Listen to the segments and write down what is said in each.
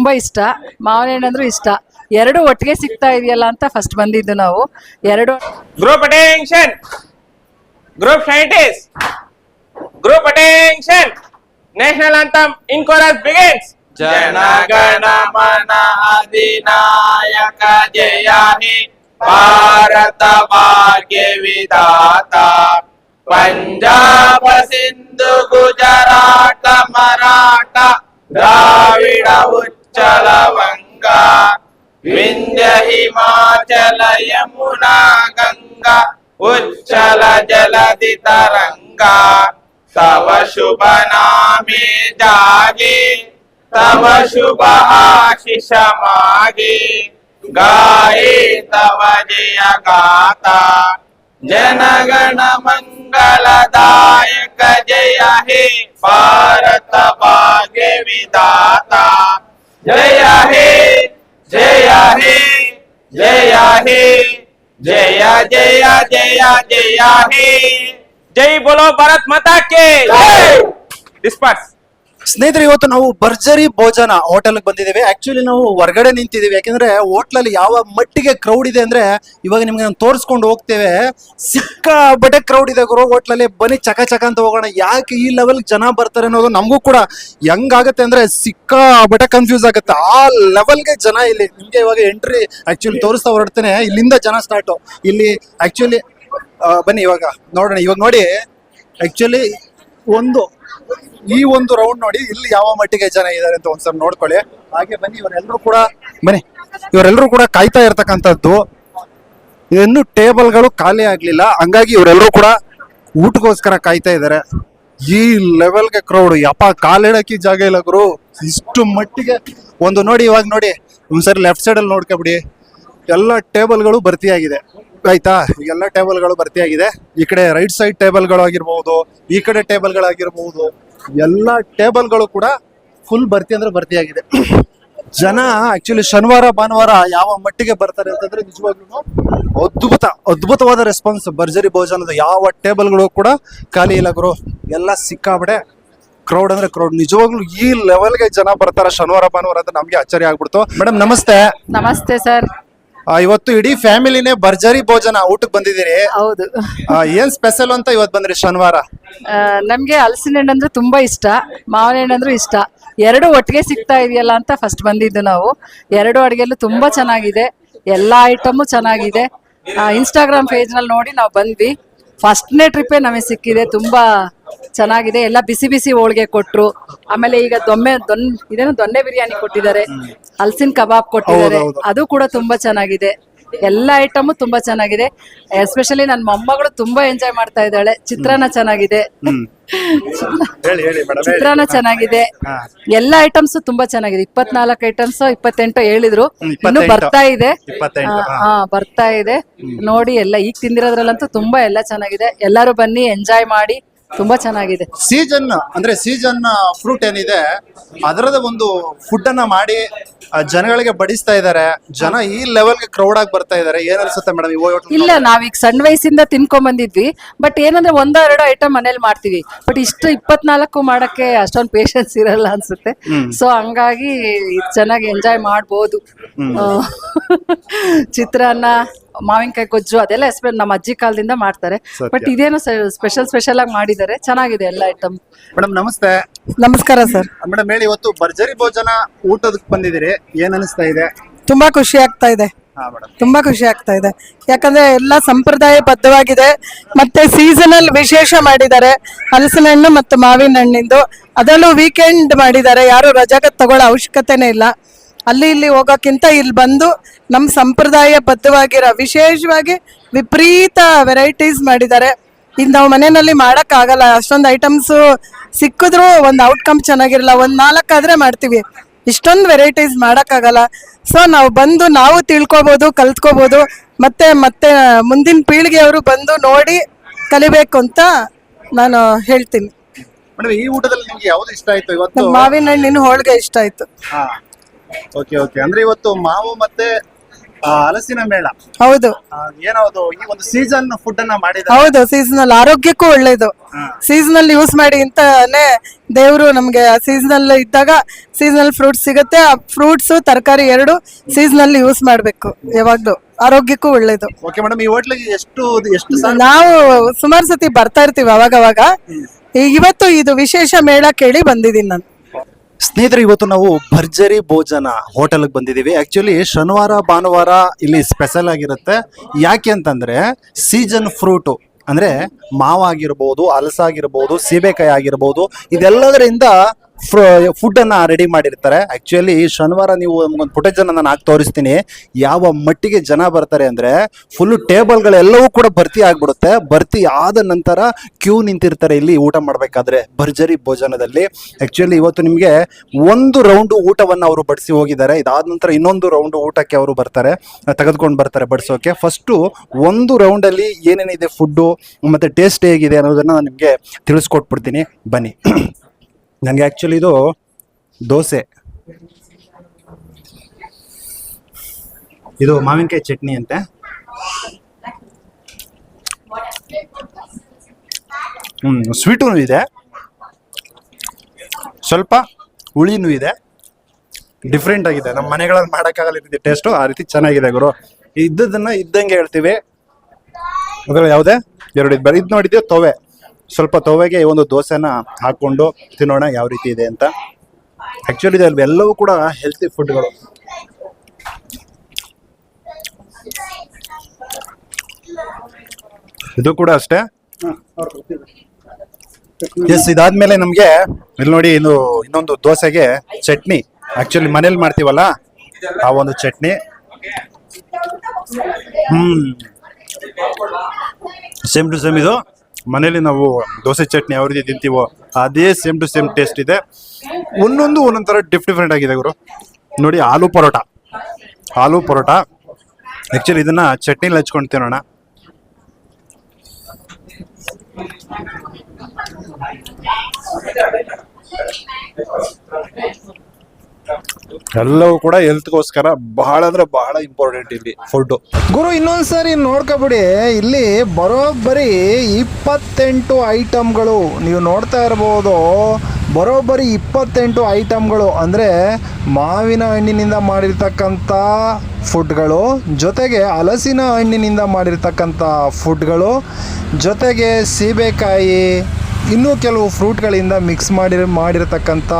ತುಂಬಾ ಇಷ್ಟ ಮಾವಿನ ಹಣ್ಣು ಅಂದ್ರೂ ಇಷ್ಟ ಎರಡು ಒಟ್ಟಿಗೆ ಸಿಗ್ತಾ ಇದೆಯಲ್ಲ ಅಂತ ಫಸ್ಟ್ ಬಂದಿದ್ದು ನಾವು ಎರಡು Group attention. Group scientists. Group attention. National anthem in chorus begins. ಜನಗಣ ಮನ ಅಧಿನಾಯಕ ಜಯ ಹೇ ಭಾರತ ಭಾಗ್ಯ ವಿಧಾತ ಪಂಜಾಬ ಸಿಂಧು ಗುಜರಾಟ ಮರಾಠ ದ್ರಾವಿಡ चलवङ्गा ङ्गा हिमाचल यमुना गङ्गा उच्चल जलधि तरङ्गा तव शुभ नामे जागे तव शुभ आशिष मागे गाये तव जय गाता जनगण मङ्गलदायक जय हे भारत भाग्य विदाता जय आहे जय आहे जय आहे जया जया जया जय आहे जय बोलो भारत माता के। डिस्पर्स ಸ್ನೇಹಿತರೆ, ಇವತ್ತು ನಾವು ಭರ್ಜರಿ ಭೋಜನ ಹೋಟೆಲ್ ಬಂದಿದ್ದೇವೆ. ಆಕ್ಚುಲಿ ನಾವು ಹೊರಗಡೆ ನಿಂತಿದ್ದೀವಿ. ಯಾಕಂದ್ರೆ ಹೋಟ್ಲಲ್ಲಿ ಯಾವ ಮಟ್ಟಿಗೆ ಕ್ರೌಡ್ ಇದೆ ಅಂದ್ರೆ ಇವಾಗ ನಿಮ್ಗೆ ನಾನು ತೋರಿಸ್ಕೊಂಡು ಹೋಗ್ತೇವೆ. ಸಿಕ್ಕಾಬಟ್ಟೆ ಕ್ರೌಡ್ ಇದೆ ಗುರು. ಹೋಟ್ಲಲ್ಲಿ ಬನ್ನಿ, ಚಕ ಚಕ ಅಂತ ಹೋಗೋಣ. ಯಾಕೆ ಈ ಲೆವೆಲ್ ಜನ ಬರ್ತಾರೆ ಅನ್ನೋದು ನಮಗೂ ಕೂಡ ಹೆಂಗಾಗತ್ತೆ ಅಂದ್ರೆ ಸಿಕ್ಕಾಬಟ್ಟೆ ಕನ್ಫ್ಯೂಸ್ ಆಗುತ್ತೆ. ಆ ಲೆವೆಲ್ಗೆ ಜನ ಇಲ್ಲಿ, ನಿಮ್ಗೆ ಇವಾಗ ಎಂಟ್ರಿ ಆಕ್ಚುಲಿ ತೋರಿಸ್ತಾ ಹೊರಡ್ತೇನೆ. ಇಲ್ಲಿಂದ ಜನ ಸ್ಟಾರ್ಟ್ ಇಲ್ಲಿ ಆಕ್ಚುಲಿ ಬನ್ನಿ ಇವಾಗ ನೋಡೋಣ. ಇವಾಗ ನೋಡಿ ಆಕ್ಚುಲಿ ಒಂದು ಈ ಒಂದು ರೌಂಡ್ ನೋಡಿ ಇಲ್ಲಿ ಯಾವ ಮಟ್ಟಿಗೆ ಜನ ಇದ್ದಾರೆ ಅಂತ ಒಂದ್ಸಲ ನೋಡ್ಕೊಳ್ಳಿ. ಹಾಗೆ ಬನ್ನಿ, ಇವರೆಲ್ಲರೂ ಕೂಡ ಬನ್ನಿ. ಇವರೆಲ್ಲರೂ ಕೂಡ ಕಾಯ್ತಾ ಇರ್ತಕ್ಕಂಥದ್ದು. ಇನ್ನು ಟೇಬಲ್ಗಳು ಖಾಲಿ ಆಗ್ಲಿಲ್ಲ. ಹಂಗಾಗಿ ಇವರೆಲ್ಲರೂ ಕೂಡ ಊಟಕ್ಕೋಸ್ಕರ ಕಾಯ್ತಾ ಇದ್ದಾರೆ. ಈ ಲೆವೆಲ್ಗೆ ಕ್ರೌಡ್ ಯಪ್ಪ ಕಾಲಿಡಕ್ಕೆ ಜಾಗ ಇಲ್ಲ ಗುರು. ಇಷ್ಟು ಮಟ್ಟಿಗೆ ಒಂದು ನೋಡಿ, ಇವಾಗ ನೋಡಿ. ಒಂದ್ಸರಿ ಲೆಫ್ಟ್ ಸೈಡ್ ಅಲ್ಲಿ ನೋಡ್ಕೊಬಿಡಿ. ಎಲ್ಲ ಟೇಬಲ್ಗಳು ಭರ್ತಿಯಾಗಿದೆ. ಆಯ್ತಾ? ಎಲ್ಲ ಟೇಬಲ್ಗಳು ಭರ್ತಿಯಾಗಿದೆ ಈ ಕಡೆ ರೈಟ್ ಸೈಡ್ ಟೇಬಲ್ಗಳು ಆಗಿರ್ಬಹುದು ಈ ಕಡೆ ಟೇಬಲ್ಗಳಾಗಿರ್ಬಹುದು ಎಲ್ಲ ಟೇಬಲ್ಗಳು ಕೂಡ ಫುಲ್ ಭರ್ತಿ ಅಂದ್ರೆ ಭರ್ತಿಯಾಗಿದೆ ಜನ ಆಕ್ಚುಲಿ ಶನಿವಾರ, ಭಾನುವಾರ ಯಾವ ಮಟ್ಟಿಗೆ ಬರ್ತಾರೆ ಅಂತಂದ್ರೆ ನಿಜವಾಗ್ಲೂ ಅದ್ಭುತ, ಅದ್ಭುತವಾದ ರೆಸ್ಪಾನ್ಸ್ ಭರ್ಜರಿ ಭೋಜನದ ಯಾವ ಟೇಬಲ್ಗಳು ಕೂಡ ಖಾಲಿ ಇಲ್ಲ ಗುರು. ಎಲ್ಲ ಸಿಕ್ಕಾಬಿಡೆ ಕ್ರೌಡ್ ಅಂದ್ರೆ ಕ್ರೌಡ್ ನಿಜವಾಗ್ಲೂ ಈ ಲೆವೆಲ್ಗೆ ಜನ ಬರ್ತಾರ ಶನಿವಾರ, ಭಾನುವಾರ ಅಂತ ನಮ್ಗೆ ಆಶ್ಚರ್ಯ ಆಗ್ಬಿಡ್ತು. ಮೇಡಮ್ ನಮಸ್ತೆ. ನಮಸ್ತೆ ಸರ್. ಇವತ್ತು ಇಡೀ ಫ್ಯಾಮಿಲಿನೇ ಭರ್ಜರಿ ಭೋಜನ ಊಟಕ್ಕೆ ಬಂದಿದ್ದೀರಿ. ಹೌದು. ಆ, ಏನ್ ಸ್ಪೆಷಲ್ ಅಂತ ಇವತ್ತು ಬಂದ್ರಿ ಶನಿವಾರ? ಆ, ನಮ್ಗೆ ಹಲಸಿನ ಹಣ್ಣು ಅಂದ್ರೆ ತುಂಬಾ ಇಷ್ಟ ಮಾವಿನ ಹಣ್ಣು ಅಂದ್ರೂ ಇಷ್ಟ. ಎರಡು ಒಟ್ಟಿಗೆ ಸಿಗ್ತಾ ಇದೆಯಲ್ಲ ಅಂತ ಫಸ್ಟ್ ಬಂದಿದ್ದು ನಾವು. ಎರಡು ಅಡುಗೆಲ್ಲೂ ತುಂಬಾ ಚೆನ್ನಾಗಿದೆ ಎಲ್ಲಾ ಐಟಮು ಚೆನ್ನಾಗಿದೆ. ಇನ್ಸ್ಟಾಗ್ರಾಮ್ ಪೇಜ್ನಲ್ಲಿ ನೋಡಿ ನಾವು ಬಂದ್ವಿ. ಫಸ್ಟ್ನೇ ಟ್ರಿಪ್ಪೇ ನಮಗೆ ಸಿಕ್ಕಿದೆ ತುಂಬಾ ಚೆನ್ನಾಗಿದೆ. ಎಲ್ಲ ಬಿಸಿ ಬಿಸಿ ಹೋಳಿಗೆ ಕೊಟ್ರು. ಆಮೇಲೆ ಈಗ ದೊಮ್ಮೆ ದೊನ್ ಇದೇನು ದೊನ್ನೆ ಬಿರಿಯಾನಿ ಕೊಟ್ಟಿದ್ದಾರೆ. ಹಲ್ಸಿನ ಕಬಾಬ್ ಕೊಟ್ಟಿದ್ದಾರೆ. ಅದು ಕೂಡ ತುಂಬಾ ಚೆನ್ನಾಗಿದೆ. ಎಲ್ಲ ಐಟಮು ತುಂಬಾ ಚೆನ್ನಾಗಿದೆ. ಎಸ್ಪೆಷಲಿ ನನ್ನ ಮೊಮ್ಮಗಳು ತುಂಬಾ ಎಂಜಾಯ್ ಮಾಡ್ತಾ ಇದ್ದಾಳೆ. ಚಿತ್ರಾನ್ನ ಚೆನ್ನಾಗಿದೆ. ಚಿತ್ರಾನ್ನ ಚೆನ್ನಾಗಿದೆ. ಎಲ್ಲ ಐಟಮ್ಸ್ ತುಂಬಾ ಚೆನ್ನಾಗಿದೆ. ಇಪ್ಪತ್ನಾಲ್ಕು ಐಟಮ್ಸ್ ಇಪ್ಪತ್ತೆಂಟು ಹೇಳಿದ್ರು. ಇನ್ನು ಬರ್ತಾ ಇದೆ. ಹಾ ಬರ್ತಾ ಇದೆ. ನೋಡಿ ಎಲ್ಲ ಈಗ ತಿಂದಿರೋದ್ರಲ್ಲಂತೂ ತುಂಬಾ ಎಲ್ಲ ಚೆನ್ನಾಗಿದೆ. ಎಲ್ಲರೂ ಬನ್ನಿ ಎಂಜಾಯ್ ಮಾಡಿ. ತುಂಬಾ ಚೆನ್ನಾಗಿದೆ. ಸೀಸನ್ ಅಂದ್ರೆ ಸೀಸನ್ ಫ್ರೂಟ್ ಏನಿದೆ ಅದರದ ಒಂದು ಫುಡ್ ಅನ್ನ ಮಾಡಿ ಜನಗಳಿಗೆ ಬಡಿಸ್ತಾ ಇದ್ದಾರೆ. ಜನ ಈ ಲೆವೆಲ್ಗೆ ಕ್ರೌಡ್ ಆಗಿ ಬರ್ತಾ ಇದ್ದಾರೆ. ಏನ್ ಅನ್ಸುತ್ತೆ ಮೇಡಮ್ ಇಲ್ಲ ನಾವೀಗ ಸಣ್ಣ ವಯಸ್ಸಿಂದ ತಿನ್ಕೊಂಡ್ ಬಂದಿದ್ವಿ. ಬಟ್ ಏನಂದ್ರೆ ಒಂದ ಎರಡು ಐಟಮ್ ಮನೇಲಿ ಮಾಡ್ತೀವಿ. ಬಟ್ ಇಷ್ಟು ಇಪ್ಪತ್ನಾಲ್ಕು ಮಾಡಕ್ಕೆ ಅಷ್ಟೊಂದು ಪೇಷನ್ಸ್ ಇರಲ್ಲ ಅನ್ಸುತ್ತೆ. ಸೊ ಹಂಗಾಗಿ ಚೆನ್ನಾಗಿ ಎಂಜಾಯ್ ಮಾಡ್ಬೋದು. ಚಿತ್ರಾನ್ನ ಮಾವಿನಕಾಯಿ ಗೊಜ್ಜು ಅದೆಲ್ಲ ಎಸ್ಪೆಷಲ್ ನಮ್ಮ ಅಜ್ಜಿ ಕಾಲದಿಂದ ಮಾಡ್ತಾರೆ. ಬಟ್ ಇದೇನು ಸ್ಪೆಷಲ್ ಸ್ಪೆಷಲ್ ಆಗಿ ಮಾಡಿದ್ದಾರೆ. ಚೆನ್ನಾಗಿದೆ ಎಲ್ಲ ಐಟಮ್ ಮೇಡಮ್ ನಮಸ್ತೆ. ನಮಸ್ಕಾರ ಸರ್. ಮೇಡಮ್ ಹೇಳಿ ಇವತ್ತು ಭರ್ಜರಿ ಭೋಜನ ಊಟದಕ್ಕೆ ಬಂದಿದ್ದೀರಿ. ಏನ್ ಅನಿಸ್ತಾ ಇದೆ? ತುಂಬಾ ಖುಷಿ ಆಗ್ತಾ ಇದೆ. ತುಂಬಾ ಖುಷಿ ಆಗ್ತಾ ಇದೆ. ಯಾಕಂದ್ರೆ ಎಲ್ಲ ಸಂಪ್ರದಾಯ ಬದ್ಧವಾಗಿದೆ ಮತ್ತೆ ಸೀಸನಲ್ ವಿಶೇಷ ಮಾಡಿದ್ದಾರೆ. ಹಲಸಿನ ಹಣ್ಣು ಮತ್ತು ಮಾವಿನ ಹಣ್ಣಿಂದು ಅದರಲ್ಲೂ ವೀಕೆಂಡ್ ಮಾಡಿದ್ದಾರೆ. ಯಾರು ರಜಾಗ ತಗೊಳ್ಳೋ ಅವಶ್ಯಕತೆನೇ ಇಲ್ಲ. ಅಲ್ಲಿ ಇಲ್ಲಿ ಹೋಗೋಕ್ಕಿಂತ ಇಲ್ಲಿ ಬಂದು ನಮ್ಮ ಸಂಪ್ರದಾಯ ಬದ್ಧವಾಗಿರೋ ವಿಶೇಷವಾಗಿ ವಿಪರೀತ ವೆರೈಟೀಸ್ ಮಾಡಿದ್ದಾರೆ. ಇದು ನಾವು ಮನೆಯಲ್ಲಿ ಮಾಡೋಕ್ಕಾಗಲ್ಲ ಅಷ್ಟೊಂದು ಐಟಮ್ಸು ಸಿಕ್ಕಿದ್ರು ಒಂದು ಔಟ್ಕಮ್ ಚೆನ್ನಾಗಿರಲ್ಲ. ಒಂದು ನಾಲ್ಕಾದ್ರೆ ಮಾಡ್ತೀವಿ. ಇಷ್ಟೊಂದು ವೆರೈಟೀಸ್ ಮಾಡೋಕ್ಕಾಗಲ್ಲ ಸೊ ನಾವು ಬಂದು ನಾವು ತಿಳ್ಕೊಬೋದು ಕಲ್ತ್ಕೋಬೋದು ಮತ್ತೆ ಮತ್ತೆ ಮುಂದಿನ ಪೀಳಿಗೆಯವರು ಬಂದು ನೋಡಿ ಕಲಿಬೇಕು ಅಂತ ನಾನು ಹೇಳ್ತೀನಿ. ಈ ಊಟದಲ್ಲಿ ನಿಮ್ಗೆ ಯಾವ್ದು ಇಷ್ಟ ಆಯ್ತು? ಇವತ್ತು ಮಾವಿನ ಹಣ್ಣಿನ ಹೋಳಿಗೆ ಇಷ್ಟ ಆಯ್ತು. ಓಕೆ ಓಕೆ ಅಂದ್ರೆ ಇವತ್ತು ಮಾವು ಮತ್ತೆ ಆ, ಹಲಸಿನ ಮೇಳ. ಹೌದು. ಆ, ಏನದು ಈ ಒಂದು ಸೀಸನ್ ಫುಡ್ ಅನ್ನ ಮಾಡಿದ ಹೌದು ಸೀಸನಲ್ ಆರೋಗ್ಯಕ್ಕೂ ಒಳ್ಳೇದು. ಸೀಸನಲ್ ಯೂಸ್ ಮಾಡಿ ಅಂತಾನೆ ದೇವರು ನಮ್ಗೆ ಸೀಸನಲ್ ಇದ್ದಾಗ ಸೀಸನಲ್ ಫ್ರೂಟ್ಸ್ ಸಿಗುತ್ತೆ. ಆ ಫ್ರೂಟ್ಸ್ ತರಕಾರಿ ಎರಡು ಸೀಸನಲ್ ಯೂಸ್ ಮಾಡ್ಬೇಕು. ಯಾವಾಗ್ಲೂ. ಆರೋಗ್ಯಕ್ಕೂ ಒಳ್ಳೇದು. ಓಕೆ ಮೇಡಮ್ ಈ ಹೋಟ್ಲಿಗೆ ಎಷ್ಟು ಎಷ್ಟು ಸಾವಿರ ನಾವು ಸುಮಾರು ಸತಿ ಬರ್ತಾ ಇರ್ತೀವಿ ಅವಾಗ ಅವಾಗ ಇವತ್ತು ಇದು ವಿಶೇಷ ಮೇಳ ಕೇಳಿ ಬಂದಿದ್ದೀನಿ ನಾನು. ಸ್ನೇಹಿತರೆ, ಇವತ್ತು ನಾವು ಭರ್ಜರಿ ಭೋಜನ ಹೋಟೆಲ್ಗೆ ಬಂದಿದ್ದೀವಿ. ಆ್ಯಕ್ಚುಲಿ ಶನಿವಾರ, ಭಾನುವಾರ ಇಲ್ಲಿ ಸ್ಪೆಷಲ್ ಆಗಿರುತ್ತೆ. ಯಾಕೆ ಅಂತಂದ್ರೆ ಸೀಸನ್ ಫ್ರೂಟು ಅಂದ್ರೆ ಮಾವ ಆಗಿರ್ಬೋದು ಹಲಸಾಗಿರ್ಬೋದು ಸೀಬೆಕಾಯಿ ಆಗಿರ್ಬೋದು, ಇದೆಲ್ಲದರಿಂದ ಫುಡ್ ಅನ್ನ ರೆಡಿ ಮಾಡಿರ್ತಾರೆ. ಆಕ್ಚುಲಿ ಶನಿವಾರ ನೀವು ಒಂದು ಫುಟೇಜ್ ಅನ್ನ ನಾನು ಹಾಕಿ ತೋರಿಸ್ತೀನಿ. ಯಾವ ಮಟ್ಟಿಗೆ ಜನ ಬರ್ತಾರೆ ಅಂದ್ರೆ ಫುಲ್ ಟೇಬಲ್ಗಳೆಲ್ಲವೂ ಕೂಡ ಭರ್ತಿ ಆಗ್ಬಿಡುತ್ತೆ. ಭರ್ತಿ ಆದ ನಂತರ ಕ್ಯೂ ನಿಂತಿರ್ತಾರೆ ಇಲ್ಲಿ ಊಟ ಮಾಡಬೇಕಾದ್ರೆ, ಭರ್ಜರಿ ಭೋಜನದಲ್ಲಿ. ಆಕ್ಚುಲಿ ಇವತ್ತು ನಿಮಗೆ ಒಂದು ರೌಂಡ್ ಊಟವನ್ನು ಅವರು ಬಡಿಸಿ ಹೋಗಿದ್ದಾರೆ. ಇದಾದ ನಂತರ ಇನ್ನೊಂದು ರೌಂಡ್ ಊಟಕ್ಕೆ ಅವರು ಬರ್ತಾರೆ. ತೆಗೆದುಕೊಂಡು ಬರ್ತಾರೆ ಬಡಿಸೋಕೆ. ಫಸ್ಟು ಒಂದು ರೌಂಡಲ್ಲಿ ಏನೇನಿದೆ ಫುಡ್ಡು ಮತ್ತು ಟೇಸ್ಟ್ ಹೇಗಿದೆ ಅನ್ನೋದನ್ನು ನಾನು ನಿಮಗೆ ತಿಳಿಸ್ಕೊಟ್ಬಿಡ್ತೀನಿ. ಬನ್ನಿ. ನನಗೆ ಆ್ಯಕ್ಚುಲಿ ಇದು ದೋಸೆ. ಇದು ಮಾವಿನಕಾಯಿ ಚಟ್ನಿ ಅಂತೆ. ಹ್ಞೂ ಸ್ವೀಟೂ ಇದೆ. ಸ್ವಲ್ಪ ಹುಳಿನೂ ಇದೆ. ಡಿಫ್ರೆಂಟ್ ಆಗಿದೆ. ನಮ್ಮ ಮನೆಗಳಲ್ಲಿ ಮಾಡೋಕ್ಕಾಗಲ್ಲ ಟೇಸ್ಟು ಆ ರೀತಿ ಚೆನ್ನಾಗಿದೆ ಗುರು. ಇದ್ದದನ್ನು ಇದ್ದಂಗೆ ಹೇಳ್ತೀವಿ. ಅದರಲ್ಲಿ ಯಾವುದೇ? ಎರಡು ಇದು ಇದು ನೋಡಿದ್ಯೋ? ತವೆ. ಸ್ವಲ್ಪ ತೊವೆಗೆ ಈ ಒಂದು ದೋಸೆನ ಹಾಕೊಂಡು ತಿನ್ನೋಣ ಯಾವ ರೀತಿ ಇದೆ ಅಂತ. ಆ್ಯಕ್ಚುಲಿ ಇದೆಲ್ಲವೂ ಕೂಡ ಹೆಲ್ತಿ ಫುಡ್ಗಳು ಇದು ಕೂಡ ಅಷ್ಟೇ? ಎಸ್ ಇದಾದ್ಮೇಲೆ ನಮಗೆ ಇಲ್ಲಿ ನೋಡಿ ಇದು ಇನ್ನೊಂದು ದೋಸೆಗೆ ಚಟ್ನಿ. ಆಕ್ಚುಲಿ ಮನೇಲಿ ಮಾಡ್ತೀವಲ್ಲ? ಆ ಒಂದು chutney. Hmm. Same to same ಇದು. ಮನೇಲಿ ನಾವು ದೋಸೆ ಚಟ್ನಿ ಯಾವ ರೀತಿ ತಿಂತೀವೋ ಅದೇ ಸೇಮ್ ಟು ಸೇಮ್ ಟೇಸ್ಟ್ ಇದೆ. ಒಂದೊಂದು ಒಂದೊಂದು ಥರ ಡಿಫ್ ಡಿಫ್ರೆಂಟ್ ಆಗಿದೆ ಗುರು. ನೋಡಿ, ಆಲೂ ಪರೋಟ. ಆಲೂ ಪರೋಟ. ಆ್ಯಕ್ಚುಲಿ ಇದನ್ನು ಚಟ್ನಿಲಿ ಹಚ್ಕೊಂಡು ತಿನ್ನೋಣ. ಎಲ್ಲವೂ ಕೂಡ ಹೆಲ್ತ್ಗೋಸ್ಕರ ಬಹಳ ಅಂದ್ರೆ ಬಹಳ ಇಂಪಾರ್ಟೆಂಟ್ ಇಲ್ಲಿ ಫುಡ್ ಗುರು, ಇನ್ನೊಂದ್ಸರಿ ನೋಡ್ಕೊಬಿಡಿ, ಇಲ್ಲಿ ಬರೋಬ್ಬರಿ ಇಪ್ಪತ್ತೆಂಟು ಐಟಮ್ಗಳು ನೀವು ನೋಡ್ತಾ ಇರ್ಬೋದು, ಬರೋಬ್ಬರಿ ಇಪ್ಪತ್ತೆಂಟು ಐಟಮ್ಗಳು ಅಂದರೆ ಮಾವಿನ ಹಣ್ಣಿನಿಂದ ಮಾಡಿರ್ತಕ್ಕಂಥ ಫುಡ್ಗಳು, ಜೊತೆಗೆ ಹಲಸಿನ ಹಣ್ಣಿನಿಂದ ಮಾಡಿರ್ತಕ್ಕಂಥ ಫುಡ್ಗಳು, ಜೊತೆಗೆ ಸೀಬೆಕಾಯಿ, ಇನ್ನೂ ಕೆಲವು ಫ್ರೂಟ್ಗಳಿಂದ ಮಿಕ್ಸ್ ಮಾಡಿ ಮಾಡಿರ್ತಕ್ಕಂಥ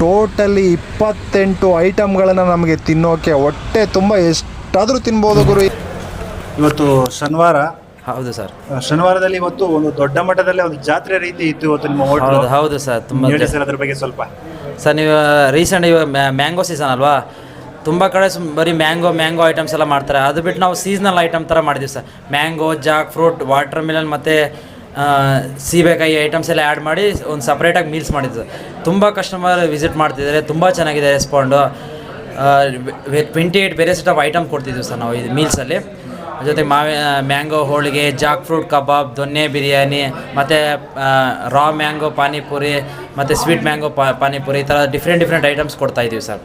ಟೋಟಲಿ ಇಪ್ಪತ್ತೆಂಟು ಐಟಮ್ಗಳನ್ನು ನಮಗೆ ತಿನ್ನೋಕೆ ಹೊಟ್ಟೆ ತುಂಬ ಎಷ್ಟಾದರೂ ತಿನ್ಬೋದು ಗುರು. ಇವತ್ತು ಶನಿವಾರ. ಹೌದು ಸರ್. ಶನಿವಾರದಲ್ಲಿ ಇವತ್ತು ಒಂದು ದೊಡ್ಡ ಮಟ್ಟದಲ್ಲಿ ಒಂದು ಜಾತ್ರೆ ರೀತಿ ಇತ್ತು ಇವತ್ತು ನಿಮ್ಮ ಹೋಟೆಲ್. ಹೌದು ಹೌದು ಸರ್ ತುಂಬ ಹೇಳಿ ಸರ್ ಅದ್ರ ಬಗ್ಗೆ ಸ್ವಲ್ಪ? ಸರ್ ನೀವು ರೀಸೆಂಟ್ ಇವಾಗ ಮ್ಯಾಂಗೋ ಸೀಸನ್ ಅಲ್ವಾ? ತುಂಬ ಕಡೆ ಸುಮ್ ಬರೀ ಮ್ಯಾಂಗೋ ಮ್ಯಾಂಗೋ ಐಟಮ್ಸ್ ಎಲ್ಲ ಮಾಡ್ತಾರೆ. ಅದು ಬಿಟ್ಟು ನಾವು ಸೀಸ್ನಲ್ ಐಟಮ್ ಥರ ಮಾಡಿದ್ದೀವಿ sir. Mango jackfruit watermelon ಮತ್ತು ಸೀಬೆಕಾಯಿ ಐಟಮ್ಸ್ ಎಲ್ಲ ಆ್ಯಡ್ ಮಾಡಿ ಒಂದು ಸಪ್ರೇಟಾಗಿ ಮೀಲ್ಸ್ ಮಾಡಿದ್ದು. ತುಂಬ ಕಸ್ಟಮರ್ ವಿಸಿಟ್ ಮಾಡ್ತಿದ್ದಾರೆ, ತುಂಬ ಚೆನ್ನಾಗಿದೆ ರೆಸ್ಪಾಂಡು ಟ್ವೆಂಟಿ ಏಯ್ಟ್ ಬೇರೆ ಸೆಟ್ ಆಫ್ ಐಟಮ್ ಕೊಡ್ತಿದ್ದೀವಿ ಸರ್ ನಾವು ಇದು ಮೀಲ್ಸಲ್ಲಿ ಜೊತೆಗೆ ಮಾವಿ ಮ್ಯಾಂಗೋ ಹೋಳಿಗೆ ಜಾಕ್ ಫ್ರೂಟ್ ಕಬಾಬ್ ದೊನ್ನೆ ಬಿರಿಯಾನಿ ಮತ್ತು ರಾ ಮ್ಯಾಂಗೋ ಪಾನಿಪುರಿ ಮತ್ತು ಸ್ವೀಟ್ ಮ್ಯಾಂಗೋ ಪಾನಿಪುರಿ ಈ ಥರ ಡಿಫ್ರೆಂಟ್ ಡಿಫ್ರೆಂಟ್ ಐಟಮ್ಸ್ ಕೊಡ್ತಾ ಇದ್ದೀವಿ ಸರ್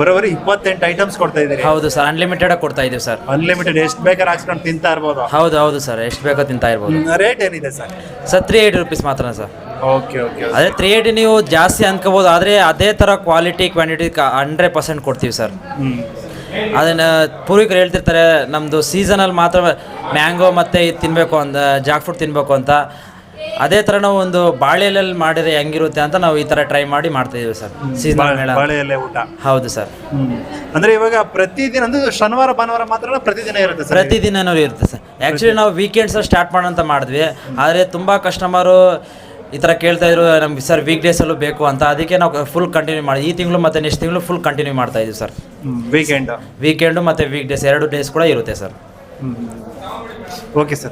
ಬರೋಬ್ಬರಿ ಇಪ್ಪತ್ತೆಂಟು ಐಟಮ್ಸ್ ಕೊಡ್ತಾ ಇದ್ದೀರಿ. ಹೌದು ಸರ್ ಅನ್ಲಿಮಿಟೆಡ್ ಕೊಡ್ತಾ ಇದ್ದೀವಿ ಸರ್ ಅನ್ಲಿಮಿಟೆಡ್ ಎಷ್ಟು ಬೇಕಾದ್ರೆ ಹಾಕ್ಸ್ಕೊಂಡು ತಿಂತಾ ಇರ್ಬೋದು. ಹೌದು ಹೌದು ಸರ್ ಎಷ್ಟು ಬೇಕೋ ತಿಂತಾ ಇರ್ಬೋದು. ರೇಟ್ ಏನಿದೆ sir sir three eighty rupees ಮಾತ್ರ ಸರ್ ಓಕೆ ಓಕೆ ಅದೇ ತ್ರೀ ಏಯ್ಟಿ ನೀವು ಜಾಸ್ತಿ ಅನ್ಕೋಬೋದು ಆದರೆ ಅದೇ ಥರ ಕ್ವಾಲಿಟಿ ಕ್ವಾಂಟಿಟಿ ಹಂಡ್ರೆಡ್ ಪರ್ಸೆಂಟ್ ಕೊಡ್ತೀವಿ ಸರ್ ಅದನ್ನು ಪೂರ್ವಿಕರು ಹೇಳ್ತಿರ್ತಾರೆ ನಮ್ಮದು ಸೀಸನಲ್ಲಿ ಮಾತ್ರ ಮ್ಯಾಂಗೋ ಮತ್ತು ಇದು ತಿನ್ನಬೇಕು ಅಂತ ಜಾಕ್ ಫ್ರೂಟ್ ತಿನ್ನಬೇಕು ಅಂತ. ಅದೇ ಥರ ನಾವು ಒಂದು ಬಾಳೆಲೆಲ್ಲಿ ಮಾಡಿದ್ರೆ ಹೆಂಗಿರುತ್ತೆ ಅಂತ ನಾವು ಈ ಥರ ಟ್ರೈ ಮಾಡಿ ಮಾಡ್ತಾಯಿದ್ದೀವಿ ಸರ್ ಸೀಸನಲ್ ಮೇಳ. ಊಟ. ಹೌದು ಸರ್. ಅಂದರೆ ಇವಾಗ ಪ್ರತಿದಿನ ಅಂದ್ರೆ ಶನಿವಾರ ಭಾನುವಾರ ಮಾತ್ರ ಪ್ರತಿದಿನ ಇರುತ್ತೆ ಸರ್? ಪ್ರತಿದಿನನೂ ಇರುತ್ತೆ ಸರ್. ಆ್ಯಕ್ಚುಲಿ ನಾವು ವೀಕೆಂಡ್ಸ್ ಸ್ಟಾರ್ಟ್ ಮಾಡೋಂತ ಮಾಡಿದ್ವಿ. ಆದರೆ ತುಂಬ ಕಸ್ಟಮರು ಈ ಥರ ಕೇಳ್ತಾ ಇದ್ರು ನಮ್ಗೆ ಸರ್ ವೀಕ್ ಡೇಸಲ್ಲೂ ಬೇಕು ಅಂತ. ಅದಕ್ಕೆ ನಾವು ಫುಲ್ ಕಂಟಿನ್ಯೂ ಮಾಡಿ ಈ ತಿಂಗಳು ಮತ್ತು ನೆಕ್ಸ್ಟ್ ತಿಂಗಳು ಫುಲ್ ಕಂಟಿನ್ಯೂ ಮಾಡ್ತಾ ಇದೀವಿ ಸರ್. ವೀಕೆಂಡ್ ವೀಕೆಂಡು ಮತ್ತು ವೀಕ್ ಡೇಸ್ ಎರಡು ಡೇಸ್ ಕೂಡ ಇರುತ್ತೆ ಸರ್. Okay sir